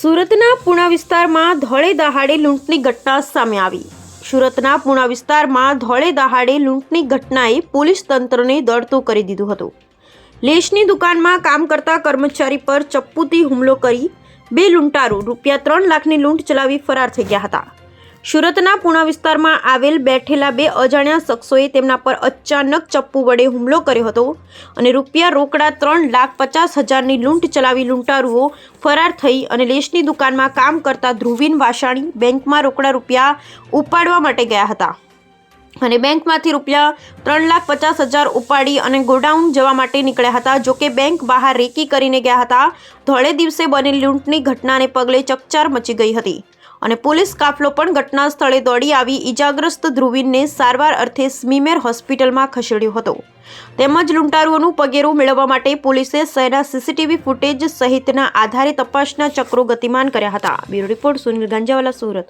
સુરતના પૂણા વિસ્તારમાં ધોળે દહાડે લૂંટની ઘટના સામે આવી. સુરતના પૂણા વિસ્તારમાં ધોળે દહાડે લૂંટની ઘટનાએ પોલીસ તંત્રને દોડતું કરી દીધું હતું. લેશની દુકાનમાં કામ કરતા કર્મચારી પર ચપ્પુથી હુમલો કરી બે લૂંટારૂ રૂપિયા ત્રણ લાખની લૂંટ ચલાવી ફરાર થઈ ગયા હતા. સુરતના પુણા વિસ્તારમાં આવેલ બેઠેલા બે અજાણ્યા શખ્સોએ તેમના પર અચાનક ચપ્પુ વડે હુમલો કર્યો હતો અને રૂપિયા રોકડા ત્રણ લાખ પચાસ હજારની લૂંટ ચલાવી લૂંટારુઓ ફરાર થઈ અને લેશની દુકાનમાં કામ કરતા ધ્રુવીન વાસાણી બેંકમાં રોકડા રૂપિયા ઉપાડવા માટે ગયા હતા. અને બેંકમાંથી રૂપિયા ત્રણ લાખ પચાસ હજાર ઉપાડી અને ગોડાઉન જવા માટે નીકળ્યા હતા જોકે બેંક બહાર રેકી કરીને ગયા હતા. ધોળે દિવસે બનેલી લૂંટની ઘટનાને પગલે ચકચાર મચી ગઈ હતી. અને પોલીસ કાફલો પણ ઘટના સ્થળે દોડી આવી. ઈજાગ્રસ્ત ધ્રુવીનને સારવાર અર્થે સ્મીમેર હોસ્પિટલમાં ખસેડ્યો હતો. તેમજ લૂંટારુઓનું પગેરું મેળવવા માટે પોલીસે શહેરના સીસીટીવી ફૂટેજ સહિતના આધારે તપાસના ચક્રો ગતિમાન કર્યા હતા. Bureau report Sunil Ganjawala, Surat.